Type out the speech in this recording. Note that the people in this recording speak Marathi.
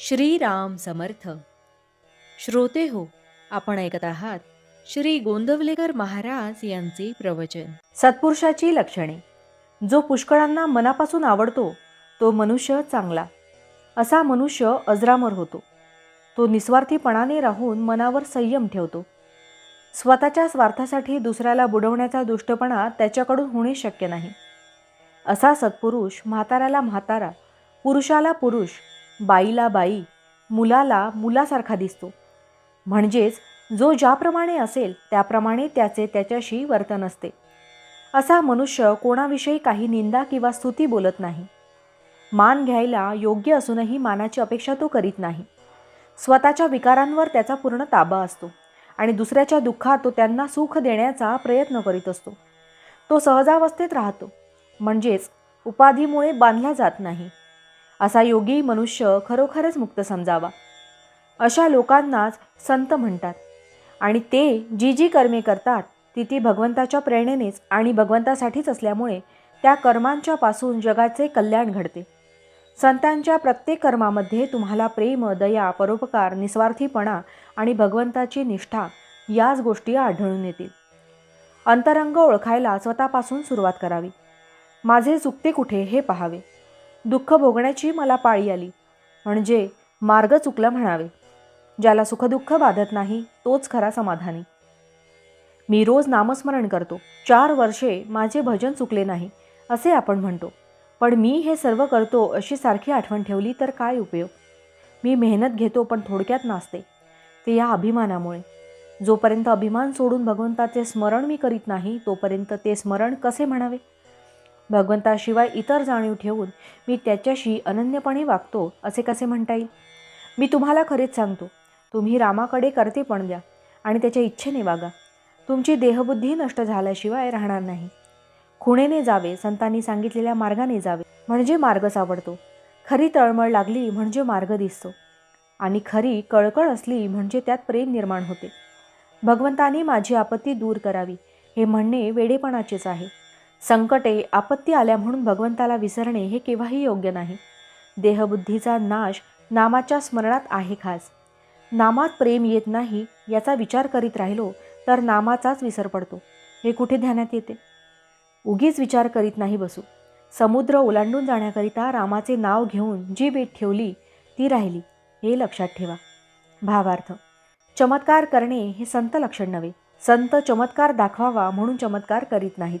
श्रीराम समर्थ. श्रोते हो आपण ऐकत आहात श्री गोंदवलेकर महाराज यांचे प्रवचन. सत्पुरुषाची लक्षणे. जो पुष्कळांना मनापासून आवडतो तो मनुष्य चांगला. असा मनुष्य अजरामर होतो. तो निस्वार्थीपणाने राहून मनावर संयम ठेवतो. स्वतःच्या स्वार्थासाठी दुसऱ्याला बुडवण्याचा दुष्टपणा त्याच्याकडून होणे शक्य नाही. असा सत्पुरुष म्हाताऱ्याला म्हातारा पुरुषाला पुरुष बाईला बाई मुलाला मुलासारखा दिसतो. म्हणजेच जो ज्याप्रमाणे असेल त्याप्रमाणे त्याचे त्याच्याशी वर्तन असते. असा मनुष्य कोणाविषयी काही निंदा किंवा स्तुती बोलत नाही. मान घ्यायला योग्य असूनही मानाची अपेक्षा तो करीत नाही. स्वतःच्या विकारांवर त्याचा पूर्ण ताबा असतो आणि दुसऱ्याच्या दुःखात तो त्यांना सुख देण्याचा प्रयत्न करीत असतो. तो सहजावस्थेत राहतो. म्हणजेच उपाधीमुळे बांधला जात नाही. असा योगी मनुष्य खरोखरच मुक्त समजावा. अशा लोकांनाच संत म्हणतात. आणि ते जी जी कर्मे करतात ती ती भगवंताच्या प्रेरणेनेच आणि भगवंतासाठीच असल्यामुळे त्या कर्मांच्या पासून जगाचे कल्याण घडते. संतांच्या प्रत्येक कर्मामध्ये तुम्हाला प्रेम दया परोपकार निस्वार्थीपणा आणि भगवंताची निष्ठा याच गोष्टी आढळून येतील. अंतरंग ओळखायला स्वतःपासून सुरुवात करावी. माझे चुकते कुठे हे पाहावे. दुःख भोगण्याची मला पाळी आली. म्हणजे मार्ग चुकला म्हणावे. ज्याला सुखदुःख बाधत नाही तोच खरा समाधानी. मी रोज नामस्मरण करतो. चार वर्षे माझे भजन चुकले नाही असे आपण म्हणतो. पण मी हे सर्व करतो अशी सारखी आठवण ठेवली तर काय उपयोग? मी मेहनत घेतो पण थोडक्यात नाचते. ते या अभिमानामुळे. जोपर्यंत अभिमान सोडून भगवंताचे स्मरण मी करीत नाही तोपर्यंत ते स्मरण कसे म्हणावे? भगवंताशिवाय इतर जाणीव ठेवून मी त्याच्याशी अनन्यपणे वागतो असे कसे म्हणता येईल? मी तुम्हाला खरेच सांगतो तुम्ही रामाकडे करते पण द्या आणि त्याच्या इच्छेने वागा. तुमची देहबुद्धी नष्ट झाल्याशिवाय राहणार नाही. खुणेने जावे संतांनी सांगितलेल्या मार्गाने जावे म्हणजे मार्ग सापडतो खरी तळमळ लागली म्हणजे मार्ग दिसतो. आणि खरी कळकळ असली म्हणजे त्यात प्रेम निर्माण होते. भगवंतानी माझी आपत्ती दूर करावी हे म्हणणे वेडेपणाचेच आहे. संकटे आपत्ती आल्या म्हणून भगवंताला विसरणे हे केव्हाही योग्य नाही. देहबुद्धीचा नाश नामाच्या स्मरणात आहे खास. नामात प्रेम येत नाही याचा विचार करीत राहिलो तर नामाचाच विसर पडतो. हे कुठे ध्यानात येते? उगीच विचार करीत नाही बसू. समुद्र ओलांडून जाण्याकरिता रामाचे नाव घेऊन जी बेट ठेवली ती राहिली. हे लक्षात ठेवा. भावार्थ. चमत्कार करणे हे संत लक्षण नव्हे. संत चमत्कार दाखवावा म्हणून चमत्कार करीत नाहीत.